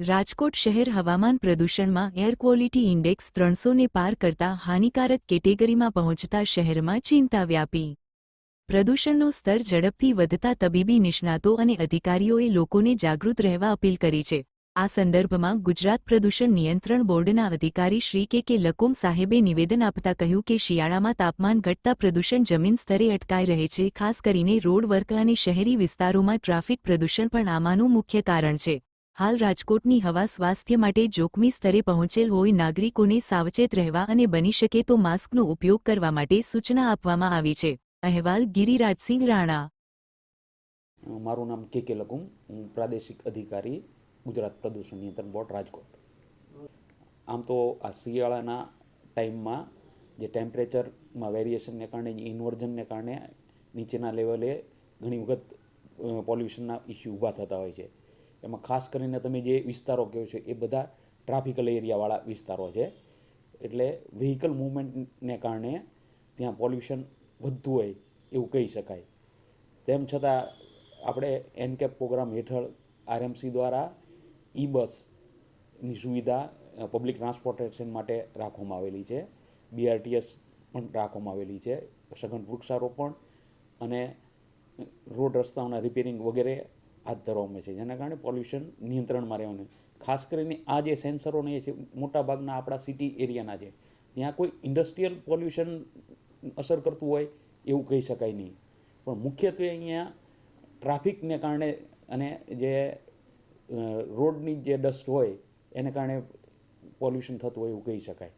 રાજકોટ શહેર હવામાન પ્રદૂષણમાં એર ક્વોલિટી ઇન્ડેક્સ ત્રણસોને પાર કરતા હાનિકારક કેટેગરીમાં પહોંચતા શહેરમાં ચિંતા વ્યાપી. પ્રદૂષણનું સ્તર ઝડપથી વધતા તબીબી નિષ્ણાતો અને અધિકારીઓએ લોકોને જાગૃત રહેવા અપીલ કરી છે. આ સંદર્ભમાં ગુજરાત પ્રદૂષણ નિયંત્રણ બોર્ડના અધિકારી શ્રી કે કે લકુમ સાહેબે નિવેદન આપતા કહ્યું કે શિયાળામાં તાપમાન ઘટતા પ્રદૂષણ જમીન સ્તરે અટકાઈ રહે છે, ખાસ કરીને રોડ વર્ક અને શહેરી વિસ્તારોમાં ટ્રાફિક પ્રદૂષણ પણ આમાંનું મુખ્ય કારણ છે. હાલ રાજકોટની હવા સ્વાસ્થ્ય માટે જોખમી સ્તરે પહોંચેલ હોય નાગરિકોને સાવચેત રહેવા અને બની શકે તો માસ્કનો ઉપયોગ કરવા માટે સૂચના આપવામાં આવી છે. અહેવાલ ગિરિરાજસિંહ રાણા. મારું નામ કે કે લકુમ હું પ્રાદેશિક અધિકારી, ગુજરાત પ્રદૂષણ નિયંત્રણ બોર્ડ, રાજકોટ. આમ તો આ શિયાળાના ટાઈમમાં જે ટેમ્પરેચરમાં વેરિએશનને કારણે ઇન્વર્ઝનને કારણે નીચેના લેવલે ઘણી વખત પોલ્યુશનના ઇસ્યુ ઊભા થતા હોય છે. એમાં ખાસ કરીને તમે જે વિસ્તારો કહો છો, એ બધા ટ્રાફિકલ એરિયાવાળા વિસ્તારો છે. એટલે વ્હીકલ મૂવમેન્ટને કારણે ત્યાં પોલ્યુશન વધતું હોય એવું કહી શકાય. તેમ છતાં આપણે એનકેપ પ્રોગ્રામ હેઠળ આરએમસી દ્વારા ઈ બસની સુવિધા પબ્લિક ટ્રાન્સપોર્ટેશન માટે રાખવામાં આવેલી છે. બીઆરટીએસ પણ રાખવામાં આવેલી છે. સઘન વૃક્ષારોપણ અને રોડ રસ્તાઓના રિપેરિંગ વગેરે હાથ ધરવામાં છે. જેના કારણે પોલ્યુશન નિયંત્રણમાં રહેવાનું ખાસ કરીને આ જે સેન્સરોને છે, મોટાભાગના આપણા સિટી એરિયાના છે, ત્યાં કોઈ ઇન્ડસ્ટ્રીયલ પોલ્યુશન અસર કરતું હોય એવું કહી શકાય નહીં. પણ મુખ્યત્વે અહીંયા ટ્રાફિકને કારણે અને જે રોડની જે ડસ્ટ હોય, એને કારણે પોલ્યુશન થતું હોય એવું કહી શકાય.